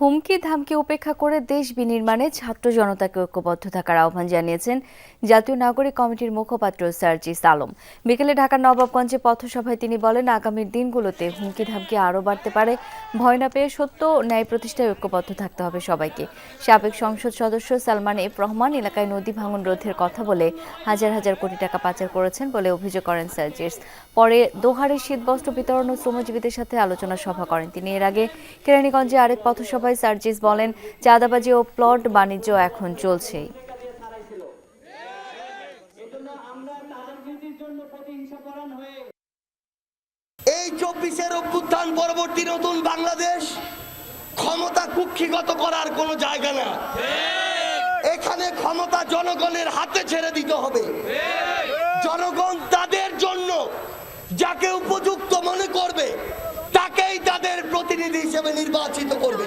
হুমকি ধামকি উপেক্ষা করে দেশ বিনির্মাণে ছাত্র জনতাকে ঐক্যবদ্ধ থাকার আহ্বান জানিয়েছেন জাতীয় নাগরিক কমিটির মুখপাত্র সার্জিস আলম। বিকেলে ঢাকার নবাবগঞ্জে পথসভায় তিনি বলেন আগামীর দিনগুলোতে হুমকি ধামকি আরও বাড়তে পারে। ভয় না পেয়ে সত্য ন্যায় প্রতিষ্ঠায় ঐক্যবদ্ধ থাকতে হবে সবাইকে। সাবেক সংসদ সদস্য সালমান এফ রহমান এলাকায় নদী ভাঙন রোধের কথা বলে হাজার হাজার কোটি টাকা পাচার করেছেন বলে অভিযোগ করেন সার্জিস। পরে দোহারে শীতবস্ত্র বিতরণ ও শ্রমজীবীদের সাথে আলোচনা সভা করেন তিনি। এর আগে কেরানীগঞ্জে আরেক পথসভায় সার্জিস বলেন, চাঁদাবাজি ও প্লট বাণিজ্য এখন চলছেই। এই চব্বিশের অভ্যুত্থান পরবর্তী নতুন বাংলাদেশ ক্ষমতা কুক্ষিগত করার জায়গা না। এখানে ক্ষমতা জনগণের হাতে ছেড়ে দিতে হবে। জনগণ তাদের জন্য যাকে উপযুক্ত মনে করবে, তাকেই তাদের প্রতিনিধি হিসেবে নির্বাচিত করবে।